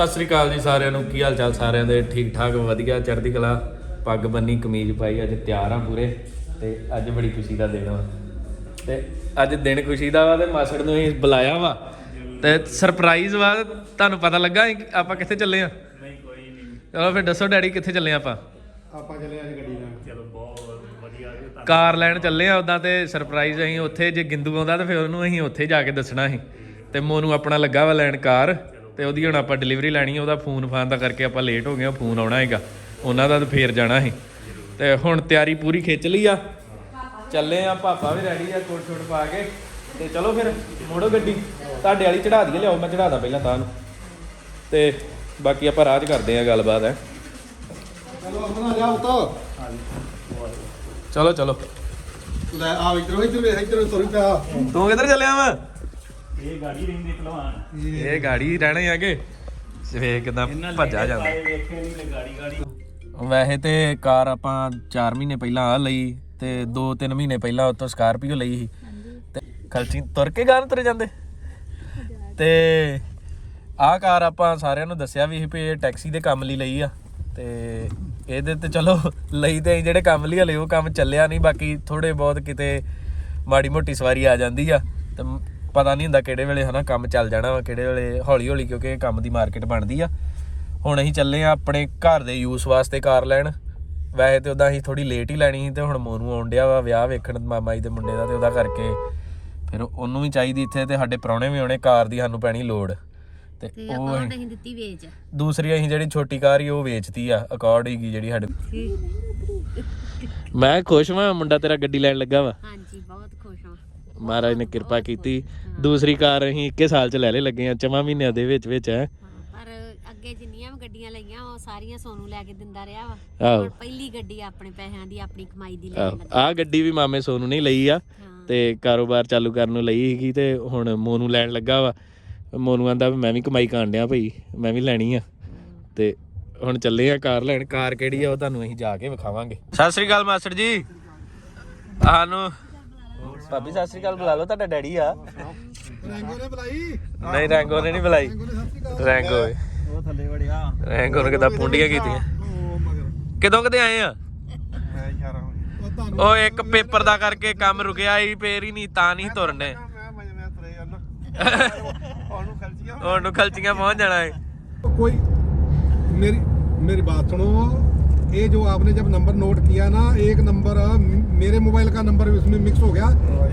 ਸਤਿ ਸ੍ਰੀ ਅਕਾਲ ਜੀ ਸਾਰਿਆਂ ਨੂੰ। ਕੀ ਹਾਲ ਚਾਲ ਸਾਰਿਆਂ ਦੇ? ਠੀਕ ਠਾਕ ਵਧੀਆ ਚੜ੍ਹਦੀ ਕਲਾ। ਪੱਗ ਬੰਨੀ ਕਮੀਜ਼ ਪਾਈ ਅੱਜ ਤਿਆਰ ਆ ਪੂਰੇ। ਤੇ ਅੱਜ ਬੜੀ ਖੁਸ਼ੀ ਦਾ ਦਿਨ ਵਾ ਤੇ ਅੱਜ ਦਿਨ ਖੁਸ਼ੀ ਦਾ ਵਾ ਤੇ ਮਾਸੜ ਨੂੰ ਅਸੀਂ ਬੁਲਾਇਆ ਵਾ। ਤੇ ਸਰਪ੍ਰਾਈਜ਼ ਵਾ ਤੁਹਾਨੂੰ ਪਤਾ ਲੱਗਾ ਆਪਾਂ ਕਿੱਥੇ ਚੱਲੇ ਆ? ਨਹੀਂ ਕੋਈ ਨਹੀਂ। ਚਲੋ ਫਿਰ ਦੱਸੋ ਡੈਡੀ ਕਿੱਥੇ ਚੱਲੇ ਆਪਾਂ? ਆਪਾਂ ਚੱਲੇ ਅੱਜ ਗੱਡੀ ਨਾਲ। ਚਲੋ ਬਹੁਤ ਵਧੀਆ ਕਾਰ ਲੈਣ ਚੱਲੇ ਆ ਉਦਾਂ ਤੇ ਸਰਪ੍ਰਾਈਜ਼ ਅਸੀਂ ਉੱਥੇ ਜੇ ਗਿੰਦੂ ਆਉਂਦਾ ਤਾਂ ਫਿਰ ਉਹਨੂੰ ਅਸੀਂ ਉੱਥੇ ਜਾ ਕੇ ਦੱਸਣਾ ਸੀ। ਤੇ ਮੋਨੂੰ ਆਪਣਾ ਲੱਗਾ ਵਾ ਲੈਣ ਕਾਰ। ਤੇ ਉਹਦੀ ਹੁਣ ਆਪਾਂ ਡਿਲੀਵਰੀ ਲੈਣੀ ਆ ਉਹਦਾ ਫੋਨ ਫਾਨ ਦਾ ਕਰਕੇ ਆਪਾਂ ਲੇਟ ਹੋ ਗਏ ਆ ਫੋਨ ਆਉਣਾ ਹੈਗਾ। ਉਹਨਾਂ ਦਾ ਤਾਂ ਫੇਰ ਜਾਣਾ ਸੀ। ਤੇ ਹੁਣ ਤਿਆਰੀ ਪੂਰੀ ਖਿੱਚ ਲਈ ਆ। ਚੱਲੇ ਆ ਪਾਪਾ ਵੀ ਰੈਡੀ ਆ ਕੋਟ ਛੋਟ ਪਾ ਕੇ। ਤੇ ਚਲੋ ਫਿਰ ਮੋੜੋ ਗੱਡੀ। ਤੁਹਾਡੇ ਵਾਲੀ ਚੜਾ ਦਈਏ ਲਿਆਓ ਮੈਂ ਚੜਾਦਾ ਪਹਿਲਾਂ ਤਾਂ। ਨੂੰ ਤੇ ਬਾਕੀ ਆਪਾਂ ਰਾਜ ਕਰਦੇ ਆ ਗੱਲਬਾਤ ਹੈ। ਚਲੋ ਆਪਣਾ ਜਾ ਉਤੋ ਚਲੋ ਚਲੋ। ਲੈ ਆ ਇਧਰੋਂ ਇਧਰ ਵੇਖ ਇਧਰ ਤੁਰ ਪਿਆ। ਤੂੰ ਕਿੱਧਰ ਚੱਲਿਆ ਵਾ? ਇਹ ਗਾੜੀ ਰਹਿੰਦੀ ਭਲਵਾਨ ਇਹ ਗਾੜੀ ਰਹਿਣੇ ਆਗੇ ਵੇਖ ਕਿਦਾਂ ਭੱਜਾ ਜਾਂਦਾ। ਪਾਏ ਵੇਖੇ ਨਹੀਂ ਤੇ ਗਾੜੀ ਗਾੜੀ। ਵੈਸੇ ਤੇ ਕਾਰ ਆਪਾਂ 4 ਮਹੀਨੇ ਪਹਿਲਾਂ ਆ ਲਈ ਤੇ 2-3 ਮਹੀਨੇ ਪਹਿਲਾਂ ਉਤੋਂ ਸਕਾਰਪੀਓ ਲਈ ਸੀ। ਤੇ ਖਲਚੀ ਤੁਰ ਕੇ ਗਾਂ ਤੁਰ ਜਾਂਦੇ। ਤੇ ਆਹ ਕਾਰ ਆਪਾਂ ਸਾਰਿਆਂ ਨੂੰ ਦੱਸਿਆ ਵੀ ਸੀ ਵੀ ਇਹ ਟੈਕਸੀ ਦੇ ਕੰਮ ਲਈ ਲਈ ਆ। ਤੇ ਇਹਦੇ ਤੇ ਚਲੋ ਲਈ ਤੇ ਅਸੀਂ ਜਿਹੜੇ ਕੰਮ ਲਈ ਹਲੇ ਉਹ ਕੰਮ ਚੱਲਿਆ ਨਹੀਂ ਬਾਕੀ ਥੋੜੇ ਬਹੁਤ ਕਿਤੇ ਮਾੜੀ ਮੋਟੀ ਸਵਾਰੀ ਆ ਜਾਂਦੀ ਆ। ਤੇ ਪਤਾ ਨਹੀਂ ਹੁੰਦਾ ਕਿਹੜੇ ਵੇਲੇ ਹਨਾ ਕੰਮ ਚੱਲ ਜਾਣਾ ਵਾ ਕਿਹੜੇ ਵੇਲੇ ਹੌਲੀ ਹੌਲੀ ਕਿਉਂਕਿ ਇਹ ਕੰਮ ਦੀ ਮਾਰਕੀਟ ਬਣਦੀ ਆ। ਹੁਣ ਅਸੀਂ ਚੱਲੇ ਆ ਆਪਣੇ ਘਰ ਦੇ ਯੂਸ ਵਾਸਤੇ ਕਾਰ ਲੈਣ। ਵੈਸੇ ਤੇ ਉਦਾਂ ਅਸੀਂ ਥੋੜੀ ਲੇਟ ਹੀ ਲੈਣੀ ਸੀ ਤੇ ਹੁਣ ਮੋਨੂੰ ਆਉਣ ਡਿਆ ਵਾ ਵਿਆਹ ਵੇਖਣ ਮਾਮਾ ਜੀ ਦੇ ਮੁੰਡੇ ਦਾ ਤੇ ਉਹਦਾ ਕਰਕੇ। ਫਿਰ ਉਹਨੂੰ ਵੀ ਚਾਹੀਦੀ ਇੱਥੇ ਤੇ ਸਾਡੇ ਪ੍ਰਾਹੁਣੇ ਵੀ ਆਉਣੇ ਕਾਰ ਦੀ ਸਾਨੂੰ ਪੈਣੀ ਲੋੜ। ਤੇ ਉਹ ਅਸੀਂ- ਦਿੱਤੀ ਵੇਚ। ਦੂਸਰੀ ਅਸੀਂ ਜਿਹੜੀ ਛੋਟੀ ਕਾਰ ਹੀ ਉਹ ਵੇਚਤੀ ਆ ਅਕਾਰਡ ਹੀਗੀ ਜਿਹੜੀ ਸਾਡੇ ਮੈਂ ਖੁਸ਼ ਹਾਂ ਮੁੰਡਾ ਤੇਰਾ ਗੱਡੀ ਲੈਣ ਲੱਗਾ ਵਾ। ਹਾਂਜੀ। ਮਹਾਰਾਜ ਨੇ ਕਿਰਪਾ ਕੀਤੀ। ਦੂਸਰੀ ਕਾਰ ਅਸੀਂ ਇੱਕੇ ਸਾਲ ਚ ਲੈ ਲੈ ਲੱਗੇ ਆ ਚਵਾਂ ਮਹੀਨਿਆਂ ਦੇ ਵਿੱਚ ਵਿੱਚ ਹੈ। ਪਰ ਅੱਗੇ ਜਿੰਨੀਆਂ ਵੀ ਗੱਡੀਆਂ ਲਈਆਂ ਉਹ ਸਾਰੀਆਂ ਸੋਨੂੰ ਲੈ ਕੇ ਦਿੰਦਾ ਰਿਹਾ ਵਾ। ਆਹੋ। ਹੁਣ ਪਹਿਲੀ ਗੱਡੀ ਆਪਣੇ ਪੈਸਿਆਂ ਦੀ ਆਪਣੀ ਕਮਾਈ ਦੀ ਲੈਣ ਲੱਗਾ। ਆ ਗੱਡੀ ਵੀ ਮਾਮੇ ਸੋਨੂੰ ਨੇ ਹੀ ਲਈ ਆ ਤੇ ਕਾਰੋਬਾਰ ਚਾਲੂ ਕਰਨ ਨੂੰ ਲਈ ਸੀਗੀ ਤੇ ਹੁਣ ਮੋਨੂੰ ਲੈਣ ਲੱਗਾ ਵਾ। ਮੋਨੂੰ ਆਂਦਾ ਵੀ ਮੈਂ ਵੀ ਕਮਾਈ ਕਰਨ ਡਿਆ ਭਈ ਮੈਂ ਵੀ ਲੈਣੀ ਆ। ਤੇ ਹੁਣ ਚੱਲੇ ਆ ਕਾਰ ਲੈਣ। ਕਾਰ ਕਿਹੜੀ ਆ ਉਹ ਤੁਹਾਨੂੰ ਅਸੀਂ ਜਾ ਕੇ ਵਿਖਾਵਾਂਗੇ। ਸਤਿ ਸ੍ਰੀ ਅਕਾਲ ਮਾਸਟਰ ਜੀ। ਸਾਨੂੰ ਭਾਬੀ ਸਤਿ ਸ਼੍ਰੀ ਅਕਾਲ ਬੁਲਾ ਲਓ ਤੁਹਾਡਾ ਡੈਡੀ ਆ। ਰੈਂਗੋ ਨੇ ਬੁਲਾਈ? ਨਹੀਂ ਰੈਂਗੋ ਨੇ ਨਹੀਂ ਬੁਲਾਈ। ਰੈਂਗੋ ਉਹ ਥੱਲੇ ਵੜਿਆ। ਰੈਂਗੋ ਨੇ ਕਿਦਾਂ ਪੁੰਡੀਆਂ ਕੀਤੀਆਂ? ਕਿਦੋਂ ਕਦੇ ਆਏ ਆ? ਉਹ ਇੱਕ ਪੇਪਰ ਦਾ ਕਰਕੇ ਕੰਮ ਰੁਕਿਆ ਹੀ ਫੇਰ ਹੀ ਨਹੀਂ ਤਾਂ ਨਹੀਂ ਤੁਰਨੇ। ਉਹਨੂੰ ਖਲਚੀਆਂ। ਪਹੁੰਚ ਜਾਣਾ ਹੈ ਕੋਈ ਮੇਰੀ ਮੇਰੀ ਬਾਤ ਸੁਣੋ। ये जो आपने जब नंबर नोट किया ना एक नंबर म- मेरे मोबाइल का नंबर इसमें मिक्स हो गया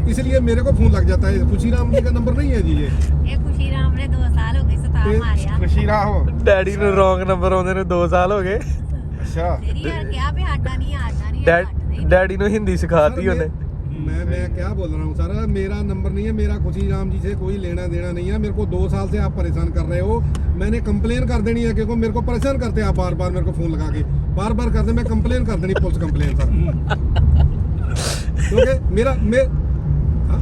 इसलिए मेरे को फोन लग जाता है खुशी राम जी का नंबर नहीं है जी ये ਇਹ ਖੁਸ਼ੀ ਰਾਮ ਨੇ 2 ਸਾਲ ਹੋ ਗਏ ਸਤਾ ਮਾਰਿਆ खुशी राम ਡੈਡੀ ਨੂੰ ਰੋਂਗ ਨੰਬਰ ਆਉਂਦੇ ਨੇ 2 ਸਾਲ ਹੋ ਗਏ अच्छा ਤੇਰੀ ਯਾਰ ਕਿਹਾ ਵੀ ਸਾਡਾ ਨਹੀਂ ਆਡਾ ਨਹੀਂ ਡੈਡ- ਡੈਡੀ ਨੂੰ ਹਿੰਦੀ ਸਿਖਾਤੀ ਉਹਨੇ मैं मैं क्या बोल रहा हूँ सर मेरा नंबर नहीं है मेरा खुशी राम जी से कोई लेना देना नहीं है मेरे को दो साल से आप परेशान कर रहे हो मैंने कंप्लेन कर देनी है क्योंकि मेरे को परेशान करते हैं आप बार बार मेरे को फोन लगा के बार बार करते मैं कंप्लेन कर देनी पुलिस कंप्लेन सर क्योंकि मेरा मैं हाँ?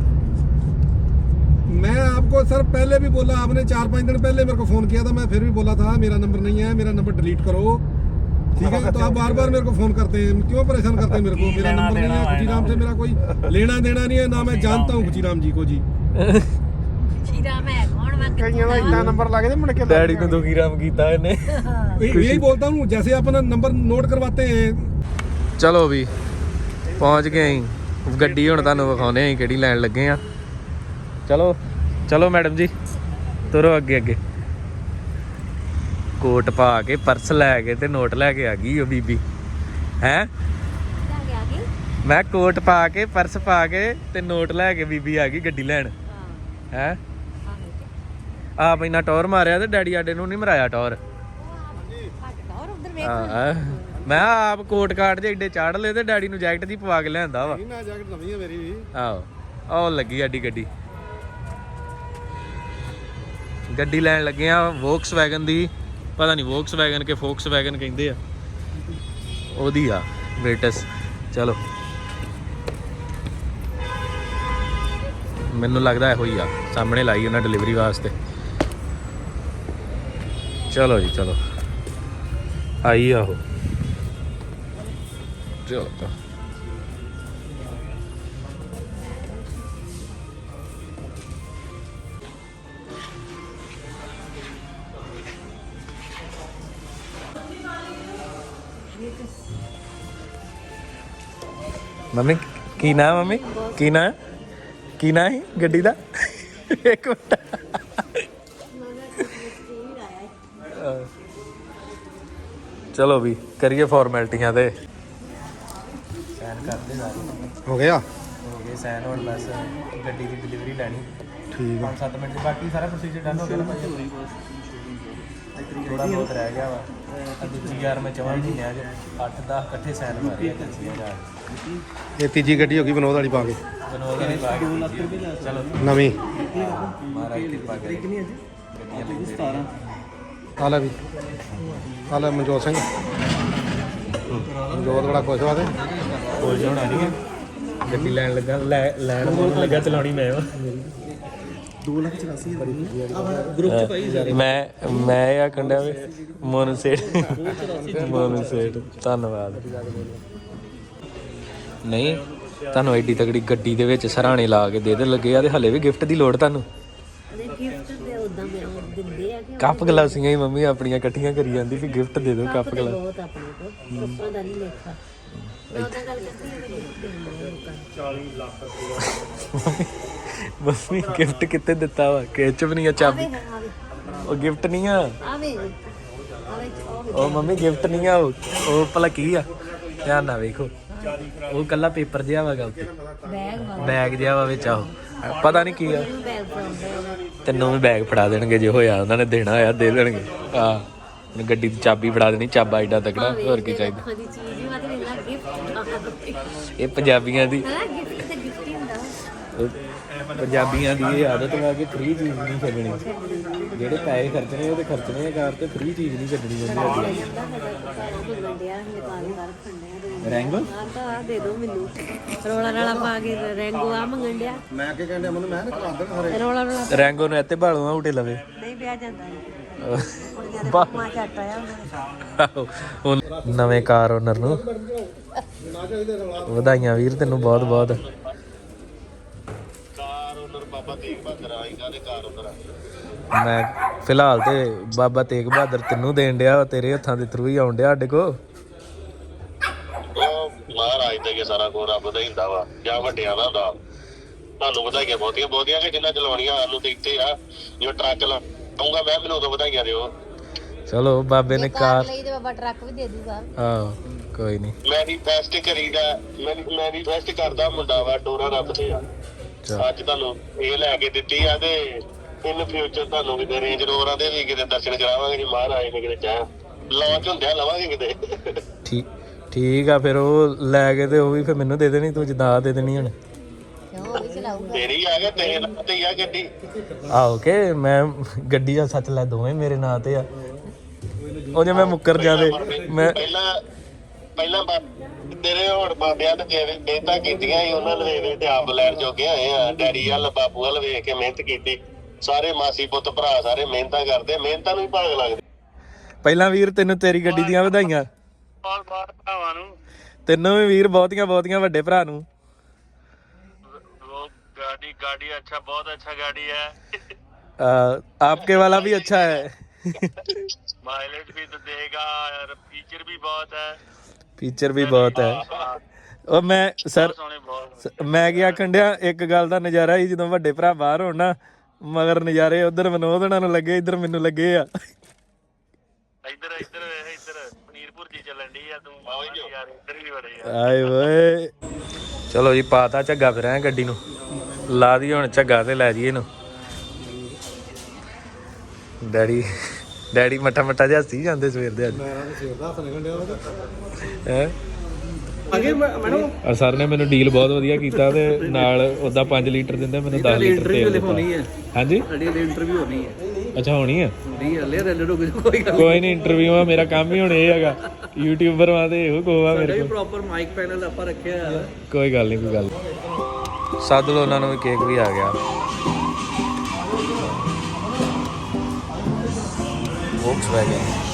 मैं आपको सर पहले भी बोला आपने चार पाँच दिन पहले मेरे को फोन किया था मैं फिर भी बोला था मेरा नंबर नहीं है मेरा नंबर डिलीट करो ठीक है तो आप बार बार मेरे को फोन करते हैं क्यों परेशान करते हैं मेरे को मेरा नंबर नहीं है खुशी राम से मेरा कोई लेना देना नहीं है ना मैं जानता हूँ खुशी राम जी को जी ਖੁਸ਼ੀ ਰਾਮ ਹੈ ਕੌਣ ਵਾ कईयां ਦਾ इतना नंबर लगे थे मुड़ के ਡੈਡੀ ਨੂੰ ਦੁਖੀ ਰਾਮ ਕੀਤਾ ਇਹਨੇ यही बोलता हूँ जैसे अपना नंबर नोट करवाते हैं ਚਲੋ ਵੀ ਪਹੁੰਚ ਗਏ ਅਸੀਂ ਗੱਡੀ ਹੁਣ ਤੁਹਾਨੂੰ ਵਿਖਾਉਨੇ ਆਂ ਕਿਹੜੀ ਲੈਣ ਲੱਗੇ ਆ ਚਲੋ ਚਲੋ ਮੈਡਮ ਜੀ ਤੁਰੋ ਅੱਗੇ ਅੱਗੇ ਕੋਟ ਪਾ ਕੇ ਪਰਸ ਲੈ ਕੇ ਤੇ ਨੋਟ ਲੈ ਕੇ ਆ ਗਈ ਉਹ ਬੀਬੀ ਹੈ ਆ ਗਿਆ ਕਿ ਮੈਂ ਕੋਟ ਪਾ ਕੇ ਪਰਸ ਪਾ ਕੇ ਤੇ ਨੋਟ ਲੈ ਕੇ ਬੀਬੀ ਆ ਗਈ ਗੱਡੀ ਲੈਣ ਹਾਂ ਹੈ ਆਹੋ ਆਪ ਇੰਨਾ ਟੌਰ ਮਾਰਿਆ ਤੇ ਡੈਡੀ ਆਡੇ ਨੂੰ ਨਹੀਂ ਮਰਾਇਆ ਟੌਰ। ਮੈਂ ਆਪ ਕੋਟ ਕਾਟ ਦੇ ਏਡੇ ਚਾੜ ਲਏ ਤੇ ਡੈਡੀ ਨੂੰ ਜੈਕਟ ਦੀ ਪਵਾ ਕੇ ਲਿਆਂਦਾ ਵਾ। ਆਹ ਲੱਗੀ ਆਡੀ ਗੱਡੀ। ਗੱਡੀ ਲੈਣ ਲੱਗੇ ਆ ਵੋਕਸਵੈਗਨ ਦੀ। ਪਤਾ ਨਹੀਂ ਵੋਕਸਵੈਗਨ ਕੇ ਫੋਕਸਵੈਗਨ ਕਹਿੰਦੇ ਆ। ਉਹਦੀ ਆ ਵੇਟਸ ਚਲੋ। ਮੈਨੂੰ ਲੱਗਦਾ ਇਹੋ ਹੀ ਆ। ਸਾਹਮਣੇ ਲਾਈ ਉਹਨਾਂ ਡਿਲੀਵਰੀ ਵਾਸਤੇ। ਚਲੋ ਜੀ ਚਲੋ। ਆਈ ਆਹੋ ਚਲੋ ਮੰਮੀ ਕੀ ਨਾਮ ਮੰਮੀ? ਕੀ ਨਾ ਕੀ ਨਾਮ ਗੱਡੀ ਦਾ? ਇੱਕ ਮਿੰਟ। ਚਲੋ ਵੀ ਕਰੀਏ ਫਾਰਮੈਲਟੀਆਂ ਤੇ। ਸਾਈਨ ਕਰਦੇ ਸਾਰੇ ਹੋ ਗਿਆ? ਹੋ ਗਏ ਸਾਈਨ ਹੁਣ ਬਸ ਗੱਡੀ ਦੀ ਡਿਲੀਵਰੀ ਲੈਣੀ। ਠੀਕ ਆ। 5-7 ਮਿੰਟ ਦੇ ਬਾਕੀ ਸਾਰਾ ਪ੍ਰੋਸੀਜਰ ਡਨ ਹੋ ਗਿਆ ਨਾ ਭਾਈ? ਥੋੜਾ ਬਹੁਤ ਰਹਿ ਗਿਆ ਵਾ। ਆ ਦੂਜੀ ਯਾਰ ਮੈਂ ਚਾਹਾਂ ਜੀ ਲੈ 8-10 ਇਕੱਠੇ ਸਾਈਨ ਮਾਰੇ ਆ ਕੱਚੀਆਂ ਜਾ ਇਹ ਤੀਜੀ ਗੱਡੀ ਹੋ ਗਈ ਵਿਨੋਦ ਵਾਲੀ ਪਾ ਕੇ। ਬਨੋਦ ਵਾਲੀ ਬਾਗ ਚਲੋ ਨਵੀਂ। ਮਹਾਰਾਜ ਕਿਰਪਾ ਕਰੇ। ਕਿੰਨੀ ਹੈ ਜੀ 17 ਆਲਾ ਵੀ। ਆਲਾ ਮਨਜੋਤ ਸਿੰਘ। ਮਨਜੋਤ ਬੜਾ ਖੁਸ਼ ਹੋਇਆ ਤੇ। ਕੋਈ ਹੋਣਾ ਨਹੀਂ ਗੱਡੀ ਲੈਣ ਲੱਗਾ ਲੈ- ਲੈਣ ਮੈਨੂੰ ਲੱਗਾ ਚਲਾਉਣੀ ਮੈਂ ਮੈਂ ਮੈਂ ਆ ਕੰਡਾ ਵੇ ਮੋਨੂ ਸੇਠ। ਮੋਨੂ ਸੇਠ ਧੰਨਵਾਦ। ਨਹੀਂ ਤੁਹਾਨੂੰ ਐਡੀ ਤਕੜੀ ਗੱਡੀ ਦੇ ਵਿੱਚ ਸਰਾਣੇ ਲਾ ਕੇ ਦੇ ਦੇ ਲੱਗੇ ਆ ਤੇ ਹਲੇ ਵੀ ਗਿਫਟ ਦੀ ਲੋੜ ਤੁਹਾਨੂੰ? ਕੱਪ ਗਲਾਸੀਆਂ ਹੀ ਮੰਮੀ ਆਪਣੀਆਂ ਇਕੱਠੀਆਂ ਕਰੀ ਜਾਂਦੀ ਵੀ ਗਿਫਟ ਦੇ ਦਿਓ ਕੱਪ ਗਲਾਸ। ਬਹੁਤ ਆਪਣੇ ਕੋਲ ਕੱਪਾਂ ਦਾ ਨਹੀਂ ਲੇਖਾ। ਮੰਮੀ ਗਿਫਟ ਕਿੱਥੇ ਦਿੱਤਾ ਵਾ? ਕਿਚ ਵੀ ਨਹੀਂ ਆ ਚਾਬੀ? ਉਹ ਗਿਫਟ ਨਹੀਂ ਆ? ਆਵੇ ਉਹ ਮੰਮੀ ਗਿਫਟ ਨਹੀਂ ਆ ਉਹ ਭਲਾ ਕੀ ਆ? ਧਿਆਨ ਨਾਲ ਵੇਖੋ। ਉਹ ਕੱਲਾ ਪੇਪਰ ਜਿਹਾ ਵਾਗਾ ਉੱਤੇ। ਬੈਗ ਜਿਹਾ ਵਾ ਵਿੱਚ ਆਹੋ। ਪਤਾ ਨਹੀਂ ਕੀ ਆ। ਤੈਨੂੰ ਵੀ ਬੈਗ ਫੜਾ ਦੇਣਗੇ ਜੇ ਹੋਇਆ ਉਹਨਾਂ ਨੇ ਦੇਣਾ ਹੋਇਆ ਦੇ ਦੇਣਗੇ। ਆ ਗੱਡੀ ਦੀ ਚਾਬੀ ਫੜਾ ਦੇਣੀ ਚਾਬਾ ਐਡਾ ਤਕੜਾ ਹੋਰ ਕੀ ਚਾਹੀਦਾ। ਇਹ ਪੰਜਾਬੀਆਂ ਦੀ ਪੰਜਾਬੀਆਂ ਦੀ ਇਹ ਆਦਤ ਵਾ ਕਿ ਫ੍ਰੀ ਚੀਜ਼ ਨਹੀਂ ਛੱਡਣੀ। ਜਿਹੜੇ ਪੈਸੇ ਖਰਚਣੇ ਉਹ ਤੇ ਖਰਚਣੇ ਆ ਕਾਰ ਤੇ ਫ੍ਰੀ ਚੀਜ਼ ਨਹੀਂ ਛੱਡਣੀ ਜਾਂਦੀ ਸਾਡੀ ਕਰ ਰੈਂਗੋ? ਆ ਤਾਂ ਆ ਦੇ ਦੋ ਮੈਨੂੰ। ਰੋਲਾ ਰਾਲਾ ਪਾ ਕੇ ਰੈਂਗੋ ਆ ਮੰਗਣ ਡਿਆ। ਮੈਂ ਕੀ ਕਹਿੰਦਾ ਮੈਨੂੰ ਮੈਂ ਨਾ ਕਰਾ ਦੇਣਾ ਸਾਰੇ ਰੋਲਾ ਰੋਲਾ ਰੈਂਗੋ ਨੂੰ ਇੱਥੇ ਭਾਲੂਆਂ ਉਟੇ ਲਵੇ। ਨਹੀਂ ਪਿਆ ਜਾਂਦਾ ਅਹ ਕੁੜੀਆਂ ਦੇ ਕੰਮਾਂ ਝੱਟ ਆਇਆ ਉਹਨਾਂ ਨੇ ਆਹੋ, ਉਹ ਨਵੇਂ ਕਾਰ ਓਨਰ ਨੂੰ। ਵਧਾਈਆਂ ਵੀਰ ਤੈਨੂੰ ਬਹੁਤ ਬਹੁਤ। ਮੈਂ ਫਿਲਹਾਲ ਤੇ ਬਾਬਾ ਤੇਗ ਬਹਾਦਰ ਤੈਨੂੰ ਦੇਣ ਡਿਆ ਤੇਰੇ ਹੱਥਾਂ ਦੇ ਥਰੂ ਹੀ ਆਉਣ ਡਿਆ ਸਾਡੇ ਕੋ ਮਹਾਰਾਜ ਦਾ ਹੀ ਹੈ ਸਾਰਾ ਕੋ ਰੱਬ ਦਾ ਹੀ ਹੁੰਦਾ ਵਾ ਜਾਂ ਵੱਡਿਆਂ ਦਾ ਹੁੰਦਾ। ਤੁਹਾਨੂੰ ਵਧਾਈਆਂ ਬਹੁਤੀਆਂ ਬਹੁਤੀਆਂ ਕਿ ਜਿੰਨਾ ਚਲਾਉਣੀਆਂ ਸਾਨੂੰ ਤੇ ਇੱਥੇ ਆ ਜੋ ਟਰੱਕ ਲਾਉਂਗਾ ਮੈਂ ਮੈਨੂੰ ਉਦੋਂ ਵਧਾਈਆਂ ਦਿਓ। ਚਲੋ ਬਾਬੇ ਨੇ ਕਾਰ ਲਈ ਤੇ ਬਾਬਾ ਟਰੱਕ ਵੀ ਦੇ ਦੂਗਾ। ਆਹ ਕੋਈ ਨਹੀਂ ਮੈਨੀਫੈਸਟ ਕਰੀਦਾ ਮੈਨੀਫੈਸਟ ਕਰਦਾ ਮੁੰਡਾ ਵਾ ਡੋਰਾ ਰੱਬ ਤੇ ਆ। ਚਲ। ਅੱਜ ਤੁਹਾਨੂੰ ਇਹ ਲੈ ਕੇ ਦਿੱਤੀ ਆ ਤੇ ਇਨ ਫਿਊਚਰ ਤੁਹਾਨੂੰ ਕਿਤੇ ਰੇਂਜ ਰੋਵਰਾਂ ਦੇ ਵੀ ਕਿਤੇ ਦਰਸ਼ਨ ਕਰਾਵਾਂਗੇ ਜੀ ਮਹਾਰਾਜ ਨੇ ਕਿਤੇ ਚਾਹ ਲਾਂਚ ਹੁੰਦਿਆ ਲਵਾਂਗੇ ਕਿਤੇ। ਠੀਕ। ਠੀਕ ਆ ਫਿਰ ਉਹ ਲੈ ਕੇ ਤੇ ਉਹ ਵੀ ਫਿਰ ਮੈਨੂੰ ਦੇ ਦੇਣੀ ਤੂੰ ਜਿੱਦਾਂ ਦੇ ਦੇਣੀ ਹੁਣ। ਕਿਉਂ? ਉਹ ਵੀ ਚਲਾਊਗਾ। ਤੇਰੀ ਆ ਗਿਆ ਤੇਰੇ ਨਾਲ ਤੇ ਹੀ ਆ ਗੱਡੀ। ਆਹੋ ਕੇ ਮੈਂ ਗੱਡੀ ਦਾ ਸੱਚ ਲੈ ਦੋਵੇਂ ਮੇਰੇ ਨਾਂ ਤੇ ਆ। ਉਹ ਜੇ ਮੈਂ ਮੁੱਕਰ ਜਾਵੇ ਮੈਂ ਪਹਿਲਾਂ ਪਹਿਲਾਂ ਬਾ- ਤੇਰੇ ਹੁਣ ਬਾਬਿਆਂ ਨੇ ਜਿਵੇਂ ਮਿਹਨਤਾਂ ਕੀਤੀਆਂ ਸੀ ਉਹਨਾਂ ਨੇ ਵੇਖ ਤੇ ਆਪ ਲੈਣ ਜੋਗੇ ਹੋਏ ਆ। ਡੈਡੀ ਵੱਲ ਬਾਪੂ ਵੱਲ ਵੇਖ ਕੇ ਮਿਹਨਤ ਕੀਤੀ। ਸਾਰੇ ਮਾਸੀ ਪੁੱਤ ਭਰਾ ਸਾਰੇ ਮਿਹਨਤਾਂ ਕਰਦੇ ਮਿਹਨਤਾਂ ਨੂੰ ਹੀ ਭਾਗ ਲੱਗਦੇ। ਪਹਿਲਾਂ ਵੀਰ ਤੈਨੂੰ ਤੇਰੀ ਗੱਡੀ ਦੀਆਂ ਵਧਾਈਆਂ। ਬਾਲ ਬਾਲ ਭਰਾਵਾਂ ਨੂੰ ਤੈਨੂੰ ਵੀ ਵੀਰ ਬਹੁਤੀਆਂ ਬਹੁਤੀਆਂ ਵੱਡੇ ਭਰਾ ਨੂੰ ਉਹ ਗਾੜੀ ਗਾੜੀ ਅੱਛਾ ਬਹੁਤ ਅੱਛਾ ਗਾੜੀ ਹੈ आ, आपके वाला भी अच्छा है माइलेज भी तो देगा और फीचर भी बहुत है फीचर भी बहुत है ਉਹ ਮੈਂ ਸਰ सोने बहुत ਸ- ਮੈਂ ਕੀ ਆਖਣ ਡਿਆ ਇੱਕ ਗੱਲ ਦਾ ਨਜ਼ਾਰਾ ਹੀ ਜਦੋਂ ਵੱਡੇ ਭਰਾ ਬਾਹਰ ਹੋਣ ਨਾ ਮਗਰ ਨਜ਼ਾਰੇ ਉਧਰ ਵਿਨੋਦ ਹੋਣਾ ਨੂੰ ਲੱਗੇ ਇੱਧਰ ਮੈਨੂੰ ਲੱਗੇ ਆ ਇੱਧਰ ਇੱਧਰ ਵੇਖ ਇੱਧਰ ਪਨੀਰਪੁਰ ਜੀ ਚੱਲਣ ਦੀ ਆ ਤੂੰ ਯਾਰ ਇੱਧਰ ਵੀ ਬੜੇ ਆ। ਆਏ ਓਏ। ਚਲੋ ਜੀ ਪਾਤਾ ਝੱਗਾ ਫਿਰ ਐ ਗੱਡੀ ਨੂੰ। ਲਾ ਦੀ ਹੁਣ ਝੱਗਾ ਤੇ ਲੈ ਜੀ ਇਹਨੂੰ। ਡੈਡੀ ਡੈਡੀ ਮੱਠਾ ਮੱਠਾ ਜਿਹਾ ਹੱਸੀ ਜਾਂਦੇ ਸਵੇਰ ਦੇ ਅੱਜ। ਹੈ? ਅਗੇ ਸਰ ਨੇ ਮੈਨੂੰ ਡੀਲ ਬਹੁਤ ਵਧੀਆ ਕੀਤਾ ਤੇ ਨਾਲ ਉਹਦਾ 5 ਲੀਟਰ ਦਿੰਦਾ ਮੈਨੂੰ 10 ਲੀਟਰ ਤੇਲ ਦਿੱਤਾ। ਹਾਂਜੀ? ਸਾਡੀ ਹਲੇ ਇੰਟਰਵਿਊ ਹੋਣੀ ਹੈ। ਅੱਛਾ ਹੋਣੀ ਹੈ? ਨਹੀਂ ਹਲੇ ਰੈਲਡ ਹੋ ਕੋਈ ਕੋਈ ਨਹੀਂ। ਇੰਟਰਵਿਊ ਆ ਮੇਰਾ ਕੰਮ ਹੀ ਹੁਣ ਇਹ ਹੈਗਾ। ਯੂਟਿਊਬਰ ਵਾਂ ਤੇ ਇਹੋ ਕੋਵਾ ਮੇਰੇ ਕੋਲ। ਪ੍ਰੋਪਰ ਮਾਈਕ ਪੈਨਲ ਆਪਾਂ ਰੱਖਿਆ ਹੋਇਆ। ਕੋਈ ਗੱਲ ਨਹੀਂ ਕੋਈ ਗੱਲ। ਸੱਦ ਲਓ ਉਹਨਾਂ ਨੂੰ ਵੀ ਕੇਕ ਵੀ ਆ ਗਿਆ। Volkswagen ਚਲੋ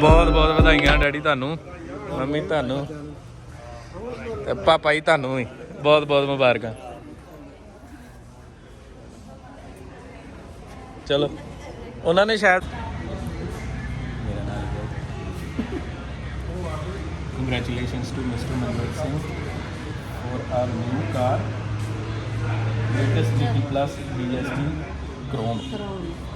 ਬਹੁਤ ਬਹੁਤ ਵਧਾਈਆਂ ਡੈਡੀ ਤੁਹਾਨੂੰ, ਮੰਮੀ ਤੁਹਾਨੂੰ ਤੇ ਪਾਪਾ ਜੀ ਤੁਹਾਨੂੰ ਵੀ, ਬਹੁਤ ਬਹੁਤ ਮੁਬਾਰਕਾਂ। ਚਲੋ, ਉਹਨਾਂ ਨੇ ਸ਼ਾਇਦ congratulations to mister Manvar Singh for your new car latest GT plus DST chrome very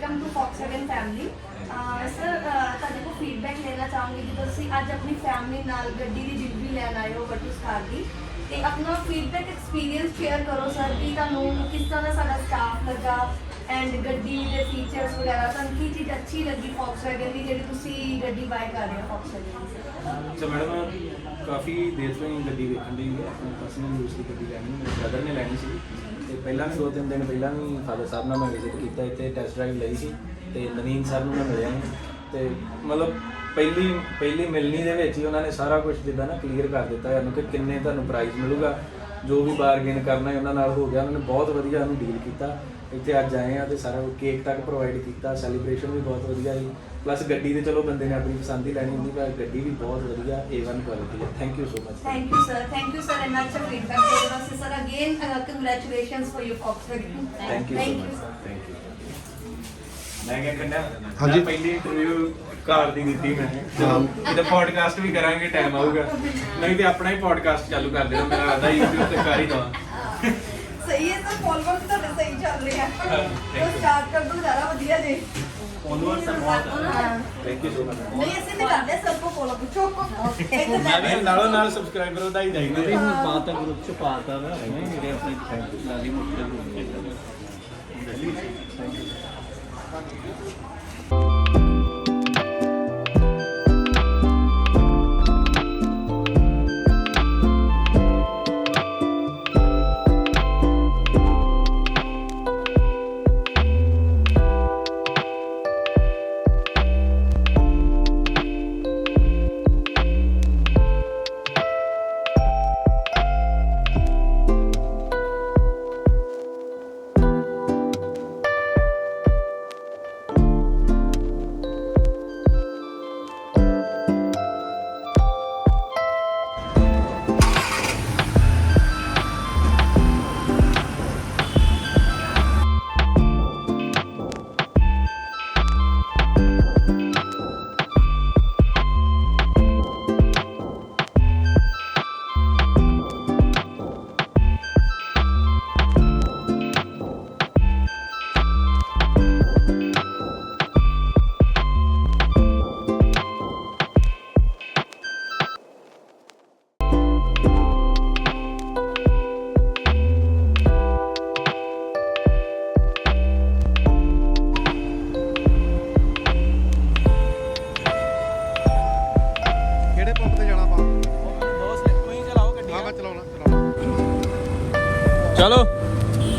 welcome to Volkswagen family sir ਤੁਹਾਡੇ ਕੋਲ ਫੀਡਬੈਕ ਲੈਣਾ ਚਾਹੂੰਗੀ ਕਿ ਤੁਸੀਂ ਅੱਜ ਆਪਣੀ ਫੈਮਿਲੀ ਨਾਲ ਗੱਡੀ ਦੀ ਡਿਲੀਵਰੀ ਲੈਣ ਆਏ ਹੋ ਵਟੂਸ ਕਾਰ ਦੀ। ਤੇ ਆਪਣਾ ਫੀਡਬੈਕ ਐਕਸਪੀਰੀਅੰਸ ਸ਼ੇਅਰ ਕਰੋ ਸਰ ਕਿ ਤੁਹਾਨੂੰ ਕਿਸ ਤਰ੍ਹਾਂ ਦਾ ਸਾਡਾ ਸਟਾਫ ਲੱਗਾ ਐਂਡ ਗੱਡੀ ਦੇ ਫੀਚਰਸ ਵਗੈਰਾ, ਤੁਹਾਨੂੰ ਕੀ ਚੀਜ਼ ਅੱਛੀ ਲੱਗੀ ਫੌਕਸਵੈਗਨ ਦੀ ਜਿਹੜੀ ਤੁਸੀਂ ਗੱਡੀ ਬਾਏ ਕਰ ਰਹੇ ਹੋ ਫੌਕਸਵੈਗਨ ਦੀ? ਮੈਡਮ ਕਾਫੀ ਦੇਰ ਤੋਂ ਹੀ ਗੱਡੀ ਵੇਖਣ ਦੀ ਪਰਸਨਲ ਯੂਜ਼ ਦੀ ਗੱਡੀ ਲੈਣੀ ਮੇਰੇ ਬ੍ਰਦਰ ਨੇ ਲੈਣੀ ਸੀ। ਤੇ ਪਹਿਲਾਂ ਵੀ ਦੋ ਤਿੰਨ ਦਿਨ ਪਹਿਲਾਂ ਵੀ ਫਾਦਰ ਸਾਹਿਬ ਨਾਲ ਮੈਂ ਵਿਜ਼ਿਟ ਕੀਤਾ, ਇੱਥੇ ਟੈਸਟ ਡਰਾਈਵ ਲਈ ਸੀ ਤੇ ਨਵੀਨ ਸਾਹਿਬ ਨੂੰ ਮੈਂ ਮਿਲਿਆ ਸੀ ਤੇ ਮਤਲਬ ਪਹਿਲੀ ਪਹਿਲੀ ਮਿਲਣੀ ਦੇ ਵਿੱਚ ਹੀ ਉਹਨਾਂ ਨੇ ਸਾਰਾ ਕੁਝ ਜਿੱਦਾਂ ਨਾ ਕਲੀਅਰ ਕਰ ਦਿੱਤਾ ਸਾਨੂੰ ਕਿ ਕਿੰਨੇ ਤੁਹਾਨੂੰ ਪ੍ਰਾਈਜ਼ ਮਿਲੂਗਾ, ਜੋ ਵੀ ਬਾਰਗੇਨ ਕਰਨਾ ਹੈ ਉਹਨਾਂ ਨਾਲ ਹੋ ਗਿਆ, ਉਹਨਾਂ ਨੇ ਬਹੁਤ ਵਧੀਆ ਉਹਨੂੰ ਡੀਲ ਕੀਤਾ। ਇੱਥੇ ਅੱਜ ਆਏ ਆ ਤੇ ਸਾਰਾ ਕੇਕ ਤੱਕ ਪ੍ਰੋਵਾਈਡ ਕੀਤਾ ਸੈਲੀਬ੍ਰੇਸ਼ਨ ਵੀ ਬਹੁਤ ਵਧੀਆ ਸੀ। ਪਲੱਸ ਗੱਡੀ ਤੇ ਚਲੋ ਬੰਦੇ ਨੇ ਆਪਣੀ ਪਸੰਦ ਦੀ ਲੈਣੀ ਹੁੰਦੀ ਪਰ ਗੱਡੀ ਵੀ ਬਹੁਤ ਵਧੀਆ A1 ਕੁਆਲਿਟੀ ਹੈ। Thank you so much sir. Thank you, sir, and much of feedback for us. Sir, again, uh, congratulations for your Volkswagen. Thank you so much. Thank you ਮੈਂ ਕਿਹਾ ਕੰਨਿਆ ਹਾਂਜੀ। ਪਹਿਲੀ ਇੰਟਰਵਿਊ ਕਾਰ ਦੀ ਦਿੱਤੀ ਮੈਂ। ਜਦੋਂ ਇਹਦਾ ਪੋਡਕਾਸਟ ਵੀ ਕਰਾਂਗੇ ਟਾਈਮ ਆਊਗਾ। ਨਹੀਂ ਤੇ ਆਪਣਾ ਹੀ ਪੋਡਕਾਸਟ ਚਾਲੂ ਕਰ ਦੇਣਾ ਮੇਰਾ ਆਦਾ YouTube ਤੇ ਕਰ ਹੀ ਦਵਾਂ। ਸਹੀ ਹੈ ਤਾਂ ਫੋਲੋਅਰਸ ਤੁਹਾਡੇ ਸਹੀ ਚੱਲ ਰਹੇ ਆ ਤਾਂ ਸਟਾਰਟ ਕਰ ਦੋ ਜ਼ਿਆਦਾ ਵਧੀਆ ਜੇ। ਫੋਲੋਅਰਸ ਬਹੁਤ ਹਾਂ। ਥੈਂਕ ਯੂ ਸੋ ਮਚ ਨਹੀਂ ਅਸੀਂ ਨਹੀਂ ਕਰਦੇ ਸਭ ਕੋ ਫੋਲੋ ਪੁੱਛੋ। ਮੈਂ ਵੀ ਨਾਲੋਂ ਨਾਲ ਸਬਸਕ੍ਰਾਈਬਰ ਵਧਾਈ ਵੀ ਹੁਣ ਬਾਤ ਗਰੁੱਪ ਚ ਪਾਤਾ ਵਾ। ਨਹੀਂ ਮੇਰੇ ਆਪਣੇ ਲਾਲੀ ਮੁੱਕੇ ਗਰੁੱਪ ਕਿਹੜੇ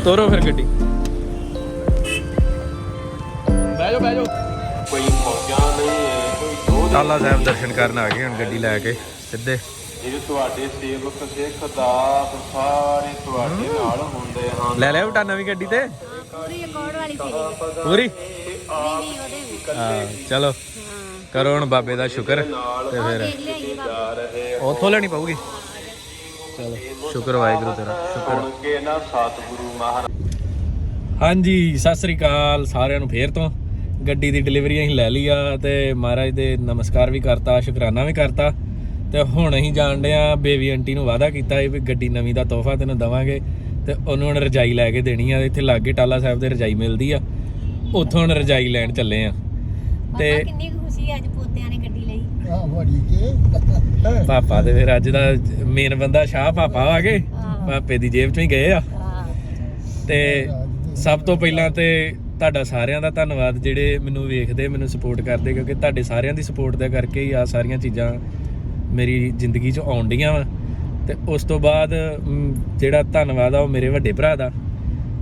ਤੋਰੋ ਫਿਰ ਗੱਡੀ। ਬਹਿ ਜਾਓ ਬਹਿ ਜਾਓ। ਕੋਈ ਫੌਜਾਂ ਨਹੀਂ ਹੈ ਕੋਈ ਦੋ ਟਾਲਾ ਸਾਹਿਬ ਦਰਸ਼ਨ ਕਰਨ ਆ ਗਏ ਹੁਣ ਗੱਡੀ ਲੈ ਕੇ ਸਿੱਧੇ। ਇਹ ਤੁਹਾਡੇ ਸੇਵਕ ਸਿੱਖ ਦਾਸ ਸਾਰੇ ਤੁਹਾਡੇ ਨਾਲ ਹੁੰਦੇ ਹਨ। ਲੈ ਲਿਆ ਬਟਾ ਨਵੀਂ ਗੱਡੀ ਤੇ? ਪੂਰੀ ਅਕੋਰਡ ਵਾਲੀ ਸੀਗੀ ਪੂਰੀ? ਨਹੀਂ ਨਹੀਂ ਉਹਦੇ ਵੀ। ਹਾਂ ਚਲੋ। ਕਰੋ ਹੁਣ ਬਾਬੇ ਦਾ ਸ਼ੁਕਰ ਤੇ ਫਿਰ ਉੱਥੋਂ ਲੈਣੀ ਪਊਗੀ? ਚਲੋ ਸ਼ੁਕਰ ਵਾਹਿਗੁਰੂ ਤੇਰਾ ਸ਼ੁਕਰ। ਸੁਣ ਕੇ ਨਾ ਸਤਿਗੁਰੂ ਮਹਾਰਾਜ। ਹਾਂਜੀ ਸਤਿ ਸ੍ਰੀ ਅਕਾਲ ਸਾਰਿਆਂ ਨੂੰ ਫੇਰ ਤੋਂ। ਗੱਡੀ ਦੀ ਡਿਲੀਵਰੀ ਅਸੀਂ ਲੈ ਲਈ ਆ ਤੇ ਮਹਾਰਾਜ ਦੇ ਨਮਸਕਾਰ ਵੀ ਕਰਤਾ ਸ਼ੁਕਰਾਨਾ ਵੀ ਕਰਤਾ। ਤੇ ਹੁਣ ਅਸੀਂ ਜਾਣਦੇ ਆ ਬੇਬੀ ਆਂਟੀ ਨੂੰ ਵਾਅਦਾ ਕੀਤਾ ਸੀ ਵੀ ਗੱਡੀ ਨਵੀਂ ਦਾ ਤੋਹਫਾ ਤੈਨੂੰ ਦਵਾਂਗੇ। ਤੇ ਉਹਨੂੰ ਹੁਣ ਰਜਾਈ ਲੈ ਕੇ ਦੇਣੀ ਆ ਇੱਥੇ ਲਾਗੇ ਟਾਲਾ ਸਾਹਿਬ ਦੇ ਰਜਾਈ ਮਿਲਦੀ ਆ। ਉੱਥੋਂ ਹੁਣ ਰਜਾਈ ਲੈਣ ਚੱਲੇ ਆ। ਤੇ ਕਿੰਨੀ ਖੁਸ਼ੀ ਅੱਜ ਪੋਤਿਆਂ ਨੇ ਪਾਪਾ ਦੇ ਫਿਰ ਅੱਜ ਦਾ ਮੇਨ ਬੰਦਾ ਸ਼ਾਹ ਪਾਪਾ ਆ ਗਏ। ਪਾਪੇ ਦੀ ਜੇਬ ਚੋਂ ਹੀ ਗਏ ਆ। ਤੇ ਸਭ ਤੋਂ ਪਹਿਲਾਂ ਤੇ ਤੁਹਾਡਾ ਸਾਰਿਆਂ ਦਾ ਧੰਨਵਾਦ ਜਿਹੜੇ ਮੈਨੂੰ ਵੇਖਦੇ ਮੈਨੂੰ ਸਪੋਰਟ ਕਰਦੇ ਕਿਉਂਕਿ ਤੁਹਾਡੇ ਸਾਰਿਆਂ ਦੀ ਸਪੋਰਟ ਦੇ ਕਰਕੇ ਹੀ ਆ ਸਾਰੀਆਂ ਚੀਜ਼ਾਂ ਮੇਰੀ ਜ਼ਿੰਦਗੀ 'ਚ ਆਉਣ ਡੀਆਂ ਵਾ। ਤੇ ਉਸ ਤੋਂ ਬਾਅਦ ਜਿਹੜਾ ਧੰਨਵਾਦ ਆ ਉਹ ਮੇਰੇ ਵੱਡੇ ਭਰਾ ਦਾ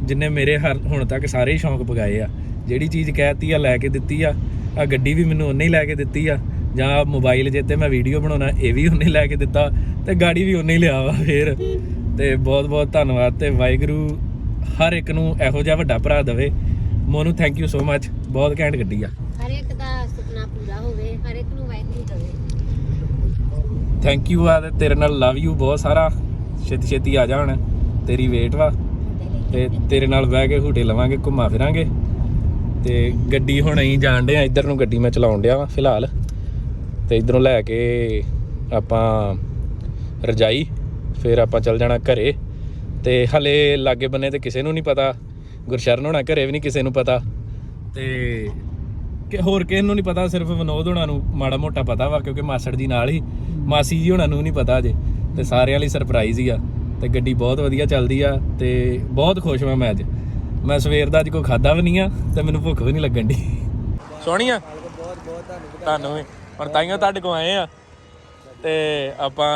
ਜਿਨੇ ਮੇਰੇ ਹਰ ਹੁਣ ਤੱਕ ਸਾਰੇ ਹੀ ਸ਼ੌਂਕ ਪਗਾਏ ਆ। ਜਿਹੜੀ ਚੀਜ਼ ਕਹਿਤੀ ਆ ਲੈ ਕੇ ਦਿੱਤੀ ਆ ਆ ਗੱਡੀ ਵੀ ਮੈਨੂੰ ਉਹਨੇ ਹੀ ਲੈ ਕੇ ਦਿੱਤੀ ਆ। ਜਾਂ ਮੋਬਾਈਲ ਜੇ ਤੇ ਮੈਂ ਵੀਡੀਓ ਬਣਾਉਣਾ ਇਹ ਵੀ ਉਹਨੇ ਲੈ ਕੇ ਦਿੱਤਾ ਤੇ ਗਾੜੀ ਵੀ ਉਹਨੇ ਹੀ ਲਿਆ ਵਾ ਫੇਰ। ਤੇ ਬਹੁਤ ਬਹੁਤ ਧੰਨਵਾਦ ਤੇ ਵਾਹਿਗੁਰੂ ਹਰ ਇੱਕ ਨੂੰ ਇਹੋ ਜਿਹਾ ਵੱਡਾ ਭਰਾ ਦੇਵੇ। ਮੋਨੂੰ ਥੈਂਕ ਯੂ ਸੋ ਮੱਚ ਬਹੁਤ ਘੈਂਟ ਗੱਡੀ ਆ। ਹਰ ਇੱਕ ਦਾ ਸੁਪਨਾ ਪੂਰਾ ਹੋਵੇ ਹਰ ਇੱਕ ਨੂੰ ਵਾਹਿਗੁਰੂ ਦੇਵੇ। ਥੈਂਕ ਯੂ ਆ ਤੇਰੇ ਨਾਲ ਲਵ ਯੂ ਬਹੁਤ ਸਾਰਾ। ਛੇਤੀ ਛੇਤੀ ਆ ਜਾ ਹੁਣ ਤੇਰੀ ਵੇਟ ਵਾ। ਤੇ ਤੇਰੇ ਨਾਲ ਬਹਿ ਕੇ ਹੂਟੇ ਲਵਾਂਗੇ ਘੁੰਮਾ ਫਿਰਾਂਗੇ। ਤੇ ਗੱਡੀ ਹੁਣ ਅਸੀਂ ਜਾਣ ਡਏ ਆ ਇੱਧਰ ਨੂੰ ਗੱਡੀ ਮੈਂ ਚਲਾਉਣ ਡਿਆ ਵਾ ਫਿਲਹਾਲ। ਤੇ ਇਧਰੋਂ ਲੈ ਕੇ ਆਪਾਂ ਰਜਾਈ ਫਿਰ ਆਪਾਂ ਚੱਲ ਜਾਣਾ ਘਰੇ ਤੇ ਹਲੇ ਲਾਗੇ ਬੰਨੇ ਤੇ ਕਿਸੇ ਨੂੰ ਨਹੀਂ ਪਤਾ ਗੁਰਸ਼ਰਨ ਹੋਣਾ ਘਰੇ ਵੀ ਨਹੀਂ ਕਿਸੇ ਨੂੰ ਪਤਾ ਤੇ ਕਿ ਹੋਰ ਕਿਸੇ ਨੂੰ ਨਹੀਂ ਪਤਾ ਸਿਰਫ ਵਿਨੋਦ ਹੋਣਾ ਨੂੰ ਮਾੜਾ ਮੋਟਾ ਪਤਾ ਵਾ ਕਿਉਂਕਿ ਮਾਸੜ ਜੀ ਨਾਲ ਹੀ ਮਾਸੀ ਜੀ ਹੋਣਾ ਨੂੰ ਨਹੀਂ ਪਤਾ ਅਜੇ ਤੇ ਸਾਰਿਆਂ ਲਈ ਸਰਪ੍ਰਾਈਜ਼ ਹੀ ਆ ਤੇ ਗੱਡੀ ਬਹੁਤ ਵਧੀਆ ਚੱਲਦੀ ਆ ਤੇ ਬਹੁਤ ਖੁਸ਼ ਹਾਂ ਮੈਂ ਅੱਜ। ਮੈਂ ਸਵੇਰ ਦਾ ਅੱਜ ਕੋਈ ਖਾਦਾ ਵੀ ਨਹੀਂ ਆ ਤੇ ਮੈਨੂੰ ਭੁੱਖ ਵੀ ਨਹੀਂ ਲੱਗਣ ਦੀ ਸੋਹਣੀ ਆ? ਬਹੁਤ ਬਹੁਤ ਤੁਹਾਨੂੰ ਵੀ ਹੁਣ ਤਾਈਓ ਤੁਹਾਡੇ ਕੋ ਆਏ ਆ। ਤੇ ਆਪਾਂ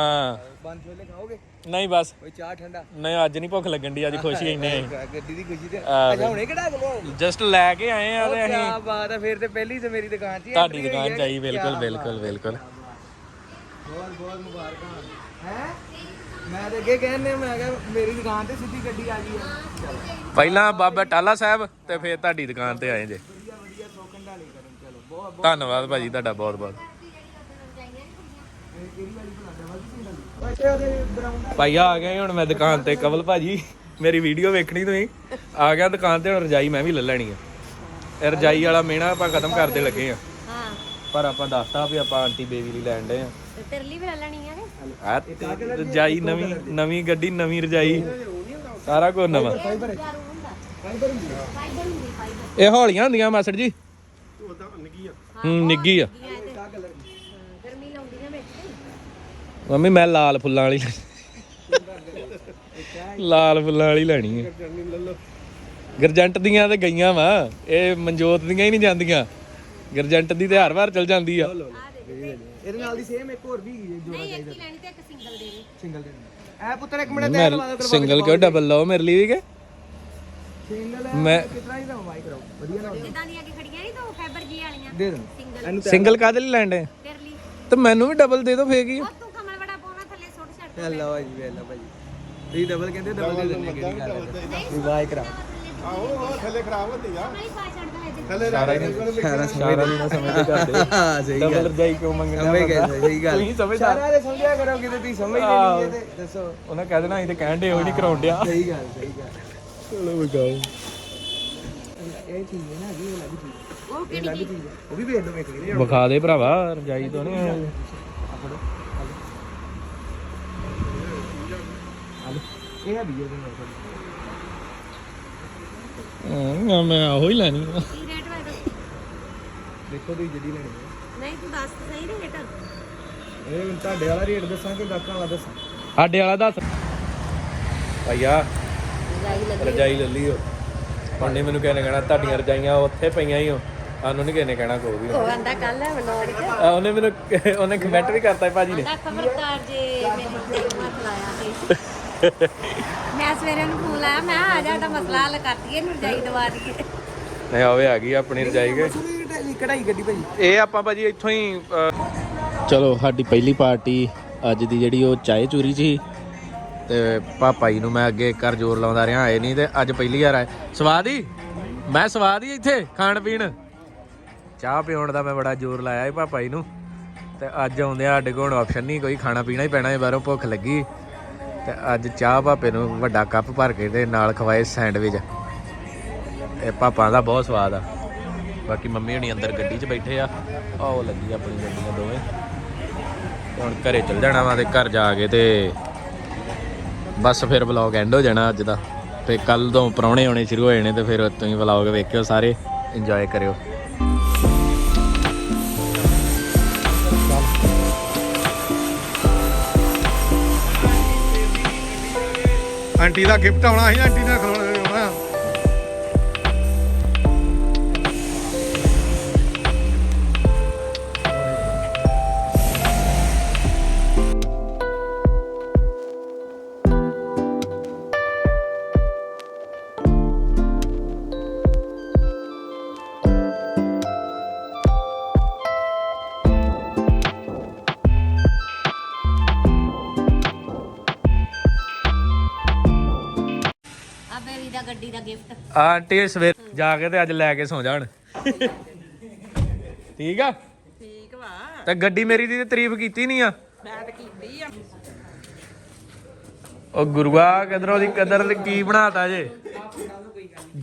ਬੰਦ ਵੇਲੇ ਖਾਓਗੇ? ਨਹੀਂ ਬਸ। ਕੋਈ ਚਾਹ ਠੰਡਾ। ਨਹੀਂ ਅੱਜ ਨਹੀਂ ਭੁੱਖ ਲੱਗਣ ਦੀ ਅੱਜ ਖੁਸ਼ੀ ਇੰਨੇ ਗੱਡੀ ਦੀ ਖੁਸ਼ੀ ਤੇ। ਆ ਅੱਛਾ ਹੁਣੇ ਕਿਹੜਾ ਗਲੋ ਜਸਟ ਲੈ ਕੇ ਆਏ ਆ ਤੇ ਕੀ ਅਸੀਂ ਬਾਤ ਹੈ ਫਿਰ ਤੇ ਪਹਿਲੀ ਤੇ ਮੇਰੀ ਦੁਕਾਨ 'ਚ ਹੀ ਤੁਹਾਡੀ ਦੁਕਾਨ ਚ। ਆਈ ਬਿਲਕੁਲ ਬਿਲਕੁਲ ਬਿਲਕੁਲ। ਬਹੁਤ ਬਹੁਤ ਮੁਬਾਰਕਾਂ। ਹੈ? ਮੈਂ ਤੇ ਅੱਗੇ ਕਹਿੰਨੇ ਮੈਂ ਕਿਹਾ ਮੇਰੀ ਦੁਕਾਨ ਤੇ ਸਿੱਧੀ ਗੱਡੀ ਆ ਗਈ ਹੈ ਪਹਿਲਾਂ ਬਾਬਾ ਟਾਲਾ ਸਾਹਿਬ ਤੇ ਫਿਰ ਤੁਹਾਡੀ ਦੁਕਾਨ ਤੇ ਆਏ ਜੇ। ਵਧੀਆ ਵਧੀਆ ਸੋਕਣ ਢਾਲੀ ਕਰਨ ਚਲੋ ਬਹੁਤ ਧੰਨਵਾਦ ਭਾਜੀ ਤੁਹਾਡਾ ਬਹੁਤ ਬਹੁਤ। ਅੱਛਾ ਉਹਦੇ ਬਰਾਊਨ ਭਾਈ ਆ ਗਿਆ ਹੁਣ ਮੈਂ ਦੁਕਾਨ ਤੇ ਕਵਲ ਭਾਜੀ ਮੇਰੀ ਵੀਡੀਓ ਵੇਖਣੀ ਤੁਸੀਂ। ਆ ਗਿਆ ਦੁਕਾਨ ਤੇ ਹੁਣ ਰਜਾਈ ਮੈਂ ਵੀ ਲੈ ਲੈਣੀ ਆ। ਇਹ ਰਜਾਈ ਵਾਲਾ ਮੇਣਾ ਆਪਾਂ ਖਤਮ ਕਰਦੇ ਲੱਗੇ ਆ। ਹਾਂ। ਪਰ ਆਪਾਂ ਦੱਸਤਾ ਵੀ ਆਪਾਂ ਆਂਟੀ ਬੇਬੀ ਲਈ ਲੈਣ ਦੇ ਆ। ਤੇ ਤੇਰੇ ਲਈ ਵੀ ਲੈ ਲੈਣੀ ਆ ਆ ਰਜਾਈ ਨਵੀਂ ਨਵੀਂ ਗੱਡੀ ਨਵੀਂ ਰਜਾਈ। ਸਾਰਾ ਕੁਝ ਨਵਾਂ। ਇਹ ਹੌਲੀਆਂ ਹੁੰਦੀਆਂ ਮਾਸੜ ਜੀ? ਹੂੰ ਨਿੱਗੀ ਆ। ਗਰਮੀ ਲਾਉਂਦੀ ਨਾ ਵਿੱਚ ਮੰਮੀ ਮੈਂ ਲਾਲ ਫੁੱਲਾਂ ਵਾਲੀ ਲੈਣੀ। ਲਾਲ ਫੁੱਲਾਂ ਵਾਲੀ ਲੈਣੀ ਹੈ ਗਰਜੰਟ ਦੀਆਂ ਤੇ ਗਈਆਂ ਵਾ। ਇਹ ਮਨਜੋਤ ਦੀਆਂ ਹੀ ਨਹੀਂ ਜਾਂਦੀਆਂ। ਗਰਜੰਟ ਦੀ ਤੇ ਹਰ ਵਾਰ ਚਲ ਜਾਂਦੀ ਆ। ਇਹਦੇ ਨਾਲ ਦੀ ਸੇਮ ਇੱਕ ਹੋਰ ਵੀ ਹੈਗੀ ਹੈ ਜੋ ਨਹੀਂ ਇੱਕ ਹੀ ਲੈਣੀ ਤੇ ਇੱਕ ਸਿੰਗਲ ਦੇ ਦੇ ਸਿੰਗਲ ਦੇ ਐ ਪੁੱਤਰ ਇੱਕ ਮਿੰਟ ਤੇ ਮੈਂ ਸਿੰਗਲ ਕਿਉਂ ਡਬਲ ਲਓ ਮੇਰੇ ਲਈ ਵੀ ਕਿ? ਸਿੰਗਲ ਮੈਂ ਕਿਤਨਾ ਹੀ ਦਾ ਮਾਈ ਕਰਾਓ। ਵਧੀਆ ਨਾ ਜਿੱਦਾਂ ਦੀਆਂ ਕਿ ਖੜੀਆਂ ਨਹੀਂ ਤਾਂ ਫਾਈਬਰ ਜੀ ਵਾਲੀਆਂ। ਦੇ ਦੋ ਸਿੰਗਲ ਸਿੰਗਲ ਕਾਹਦੇ ਲਈ ਲੈਂਦੇ ਤੇਰੇ ਲਈ। ਤੇ ਮੈਨੂੰ ਵੀ ਡਬਲ ਦੇ ਦਿਓ ਫੇਰ ਕੀ ਆ? ਉਹ ਤੂੰ ਕਮਲ ਬੜਾ ਪਾਉਣਾ ਹੈਲੋ ਜੀ ਵੇਲਾ ਭਾਜੀ ਤੁਸੀਂ ਡਬਲ ਕਹਿੰਦੇ ਡਬਲ ਦੇ ਦਿੰਦੇ ਕਿਹੜੀ ਗੱਲ ਹੈ ਤੁਸੀਂ ਵਾਈ ਕਰਾ ਆਹੋ ਥੱਲੇ ਖਰਾਬ ਹੁੰਦੀ ਆ। ਥੱਲੇ ਰੱਖ ਸਾਰਾ ਸਾਰਾ ਨਹੀਂ ਸਮਝਦੇ ਕਰਦੇ ਹਾਂ। ਸਹੀ ਡਬਲ ਗੱਲ ਰਜਾਈ ਕਿਉਂ ਮੰਗਦੇ ਸਮਝ ਗਏ ਸਹੀ ਗੱਲ। ਤੁਸੀਂ ਸਮਝਦਾ ਸਾਰਾ ਦੇ ਸਮਝਿਆ ਕਰੋ ਕਿਤੇ ਤੁਸੀਂ ਸਮਝਦੇ ਨਹੀਂ ਤੇ ਦੱਸੋ। ਉਹਨੇ ਕਹਿ ਦੇਣਾ ਅਸੀਂ ਤੇ ਕਹਿਣ ਦੇ ਉਹ ਨਹੀਂ ਕਰਾਉਣ ਡਿਆ। ਸਹੀ ਗੱਲ ਸਹੀ ਗੱਲ। ਚਲੋ ਬਗਾਓ ਇਹ ਚੀਜ਼ ਹੈ ਨਾ ਅਗਲੀ ਵਾਲੀ ਚੀਜ਼ ਉਹ ਇਹ ਹੈ। ਉਹ ਵੀ ਵੇਖ ਲਓ ਵੇਖ ਲਈ ਵਿਖਾ ਦੇ ਭਰਾਵਾ ਰਜਾਈ ਤੋਂ ਨਹੀਂ ਇਹ ਹੈ ਵੀ ਇਹਦੇ ਨਾਲ ਹਾਂ ਮੈਂ ਉਹੋ ਹੀ ਲੈਣੀ ਆ। ਕੀ ਰੇਟ? ਦੇਖੋ ਤੁਸੀਂ ਜਿਹੜੀ ਲੈਣੀ ਹੈ ਨਹੀਂ ਤੂੰ ਦੱਸ ਤਾਂ ਸਹੀ ਰੇਟ ਇਹ ਹੁਣ ਤੁਹਾਡੇ ਵਾਲਾ ਰੇਟ ਦੱਸਾਂ ਕਿ ਡਾਕਟਰ ਵਾਲਾ ਦੱਸਾਂ? ਸਾਡੇ ਵਾਲਾ ਦੱਸ। ਭਈਆ ਜਾਈ ਲੱਗੀ ਰਜਾਈ ਲੈ ਲਈਓ ਹੁਣ ਨਹੀਂ ਮੈਨੂੰ ਕਿਸੇ ਨੇ ਕਹਿਣਾ ਤੁਹਾਡੀਆਂ ਰਜਾਈਆਂ ਉੱਥੇ ਪਈਆਂ ਹੀ ਹੋ ਸਾਨੂੰ ਨਹੀਂ ਕਿਸੇ ਨੇ ਕਹਿਣਾ ਕੋਈ ਵੀ। ਉਹ ਆਂਦਾ ਕੱਲ ਹੈ ਕੇ। ਆ, ਉਹਨੇ ਮੈਨੂੰ ਉਹਨੇ ਕਮੈਂਟ ਵੀ ਕਰਤਾ ਸੀ ਭਾਜੀ ਨੇ। ਆਂਦਾ ਖਬਰਦਾਰ ਜੇ ਮੇਰੀ ਤੇ ਹੱਥ ਲਾਇਆ ਤੇ। ਮੈਂ ਸਵੇਰੇ ਨੂੰ ਫੋਨ ਲਾਇਆ ਮੈਂ ਕਿਹਾ ਆ ਜਾ ਸਾਡਾ ਮਸਲਾ ਹੱਲ ਕਰ ਦਈਏ ਨੂੰ ਰਜਾਈ ਦਵਾ ਦਈਏ ਨਹੀਂ ਆਵੇ ਆ ਗਈ ਆਪਣੀ ਰਜਾਈ ਕੇ ਕਢਾਈ ਗੱਡੀ ਭਾਈ। ਇਹ ਆਪਾਂ ਭਾਜੀ ਇੱਥੋਂ ਹੀ ਅਹ, ਚਲੋ ਸਾਡੀ ਪਹਿਲੀ ਪਾਰਟੀ ਅੱਜ ਦੀ ਜਿਹੜੀ ਉਹ ਚਾਏ ਚੂਰੀ ਸੀ ਤੇ ਪਾਪਾ ਜੀ ਨੂੰ ਮੈਂ ਅੱਗੇ ਕਰ ਜ਼ੋਰ ਲਾਉਂਦਾ ਰਿਹਾ ਆਏ ਨਹੀਂ ਤੇ ਅੱਜ ਪਹਿਲੀ ਵਾਰ ਆਏ। ਸਵਾਦ ਹੀ? ਮੈਂ ਸਵਾਦ ਹੀ ਇੱਥੇ ਖਾਣ ਪੀਣ। ਚਾਹ ਪਿਉਣ ਦਾ ਮੈਂ ਬੜਾ ਜ਼ੋਰ ਲਾਇਆ ਸੀ ਪਾਪਾ ਜੀ ਨੂੰ। ਤੇ ਅੱਜ ਆਉਂਦੇ ਆ ਸਾਡੇ ਕੋਲ ਆਪਸ਼ਨ ਨਹੀਂ ਕੋਈ ਖਾਣਾ ਪੀਣਾ ਹੀ ਪੈਣਾ ਹੈ ਬਾਹਰੋਂ ਭੁੱਖ ਲੱਗੀ। ਤੇ ਅੱਜ ਚਾਹ ਭਾਪੇ ਨੂੰ ਵੱਡਾ ਕੱਪ ਭਰ ਕੇ ਤੇ ਨਾਲ ਖਵਾਏ ਸੈਂਡਵਿਚ। ਇਹ ਪਾਪਾ ਦਾ ਬਹੁਤ ਸਵਾਦ ਆ। ਬਾਕੀ ਮੰਮੀ ਹੁਣੀ ਅੰਦਰ ਗੱਡੀ 'ਚ ਬੈਠੇ ਆ। ਆਹ ਲੱਗੀ ਆਪਣੀ ਗੱਡੀਆਂ ਦੋਵੇਂ। ਹੁਣ ਘਰੇ ਚਲ ਜਾਣਾ ਵਾ ਤੇ ਘਰ ਜਾ ਕੇ ਤੇ ਬਸ ਫਿਰ ਵਲੌਗ ਐਂਡ ਹੋ ਜਾਣਾ ਅੱਜ ਦਾ। ਤੇ ਕੱਲ ਤੋਂ ਪ੍ਰਾਹੁਣੇ ਆਉਣੇ ਸ਼ੁਰੂ ਹੋ ਜਾਣੇ ਤੇ ਫਿਰ ਤੁਸੀਂ ਵਲੌਗ ਵੇਖਿਓ ਸਾਰੇ। ਇੰਜੋਏ ਕਰਿਓ। ਆਂਟੀ ਦਾ ਗਿਫਟ ਆਉਣਾ ਸੀ ਆਂਟੀ ਨੇ ਆਂਟੀ ਸਵੇਰ ਜਾ ਕੇ ਤੇ ਅੱਜ ਲੈ ਕੇ ਸੌ ਜਾਣ। ਠੀਕ ਆ? ਠੀਕ ਵਾ। ਤੇ ਗੱਡੀ ਮੇਰੀ ਦੀ ਤੇ ਤਾਰੀਫ ਕੀਤੀ ਨਹੀਂ ਆ? ਮੈਂ ਤਾਂ ਕੀਤੀ ਆ। ਉਹ ਗੁਰੂਆ ਕਦਰੋਂ ਦੀ ਕਦਰ ਤੇ ਕੀ ਬਣਾਤਾ ਜੇ?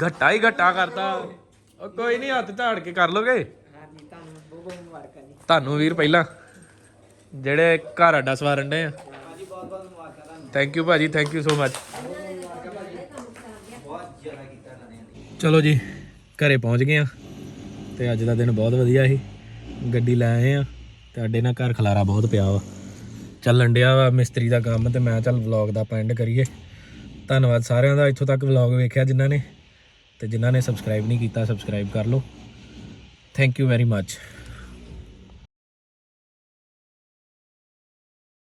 ਘੱਟਾ ਹੀ ਘੱਟਾ ਕਰਤਾ। ਉਹ ਕੋਈ ਨਹੀਂ ਹੱਥ ਝਾੜ ਕੇ ਕਰ ਲੋਗੇ? ਤੁਹਾਨੂੰ ਵੀਰ ਪਹਿਲਾਂ। ਜਿਹੜੇ ਘਰ ਅੱਡਾ ਸਵਾਰਨ ਦੇ ਆ। ਥੈਂਕ ਯੂ ਭਾਜੀ ਥੈਂਕ ਯੂ ਸੋ ਮਚ ਚਲੋ ਜੀ, ਘਰੇ ਪਹੁੰਚ ਗਏ ਆ ਤੇ ਅੱਜ ਦਾ ਦਿਨ ਬਹੁਤ ਵਧੀਆ ਸੀ। ਗੱਡੀ ਲੈ ਆਏ ਆ ਤੇ ਅੱਡੇ ਨਾਲ ਘਰ ਖਲਾਰਾ ਬਹੁਤ ਪਿਆ ਵਾ। ਚੱਲਣ ਡਿਆ ਵਾ ਮਿਸਤਰੀ ਦਾ ਕੰਮ ਤੇ ਮੈਂ ਚੱਲ ਵਲੌਗ ਦਾ ਆਪਾਂ ਐਂਡ ਕਰੀਏ। ਧੰਨਵਾਦ ਸਾਰਿਆਂ ਦਾ, ਇੱਥੋਂ ਤੱਕ ਵਲੌਗ ਵੇਖਿਆ ਜਿਨ੍ਹਾਂ ਨੇ ਤੇ ਜਿਨ੍ਹਾਂ ਨੇ ਸਬਸਕ੍ਰਾਈਬ ਨਹੀਂ ਕੀਤਾ ਸਬਸਕ੍ਰਾਈਬ ਕਰ ਲਓ। Thank you very much